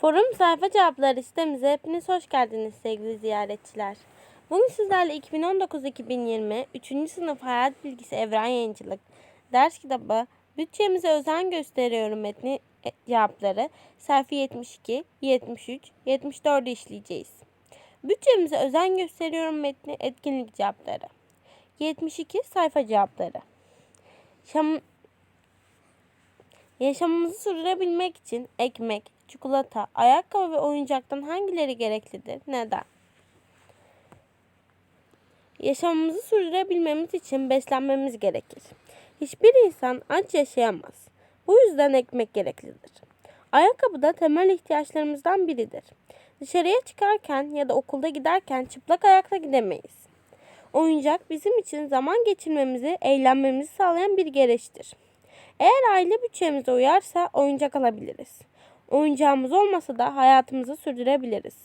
Forum sayfa cevapları sitemize hepiniz hoş geldiniz sevgili ziyaretçiler. Bugün sizlerle 2019-2020 3. sınıf hayat bilgisi evren yayıncılık ders kitabı bütçemize özen gösteriyorum metni e, cevapları sayfa 72, 73, 74'ü işleyeceğiz. Bütçemize özen gösteriyorum metni etkinlik cevapları. 72 sayfa cevapları. Şam, Yaşamımızı sürdürebilmek için ekmek, çikolata, ayakkabı ve oyuncaktan hangileri gereklidir? Neden? Yaşamımızı sürdürebilmemiz için beslenmemiz gerekir. Hiçbir insan aç yaşayamaz. Bu yüzden ekmek gereklidir. Ayakkabı da temel ihtiyaçlarımızdan biridir. Dışarıya çıkarken ya da okulda giderken çıplak ayakla gidemeyiz. Oyuncak bizim için zaman geçirmemizi, eğlenmemizi sağlayan bir gereçtir. Eğer aile bütçemize uyarsa oyuncak alabiliriz. Oyuncağımız olmasa da hayatımızı sürdürebiliriz.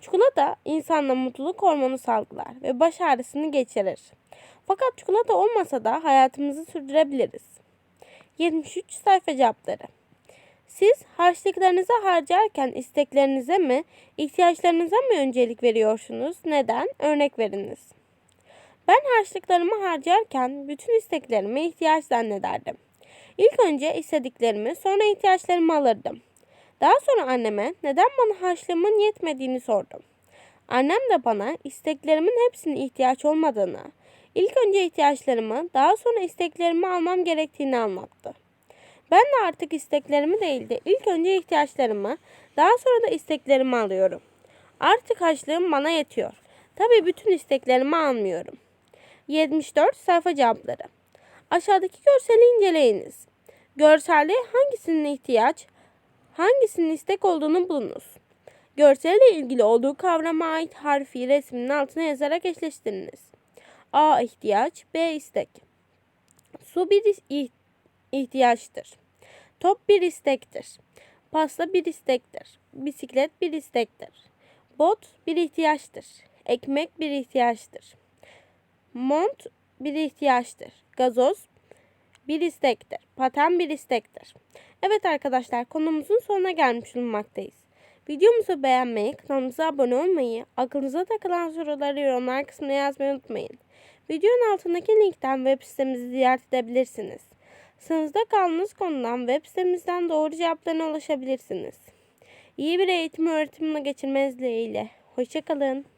Çikolata insanla mutluluk hormonu salgılar ve baş ağrısını geçirir. Fakat çikolata olmasa da hayatımızı sürdürebiliriz. 73 sayfa cevapları. Siz harçlıklarınızı harcarken isteklerinize mi, ihtiyaçlarınıza mı öncelik veriyorsunuz? Neden? Örnek veriniz. Ben harçlıklarımı harcarken bütün isteklerime ihtiyaç zannederdim. İlk önce istediklerimi sonra ihtiyaçlarımı alırdım. Daha sonra anneme neden bana harçlığımın yetmediğini sordum. Annem de bana isteklerimin hepsinin ihtiyaç olmadığını, ilk önce ihtiyaçlarımı daha sonra isteklerimi almam gerektiğini anlattı. Ben de artık isteklerimi değil de ilk önce ihtiyaçlarımı daha sonra da isteklerimi alıyorum. Artık harçlığım bana yetiyor. Tabii bütün isteklerimi almıyorum. 74 sayfa cevapları. Aşağıdaki görseli inceleyiniz. Görselde hangisinin ihtiyaç, hangisinin istek olduğunu bulunuz. Görselle ilgili olduğu kavrama ait harfi resmin altına yazarak eşleştiriniz. A ihtiyaç, B istek. Su bir ih- ihtiyaçtır. Top bir istektir. Pasta bir istektir. Bisiklet bir istektir. Bot bir ihtiyaçtır. Ekmek bir ihtiyaçtır. Mont bir ihtiyaçtır. Gazoz bir istektir. Paten bir istektir. Evet arkadaşlar konumuzun sonuna gelmiş bulunmaktayız. Videomuzu beğenmeyi, kanalımıza abone olmayı, aklınıza takılan soruları yorumlar kısmına yazmayı unutmayın. Videonun altındaki linkten web sitemizi ziyaret edebilirsiniz. Sınıfta kaldığınız konudan web sitemizden doğru cevaplarına ulaşabilirsiniz. İyi bir eğitim öğretimine geçirmeniz dileğiyle. Hoşçakalın.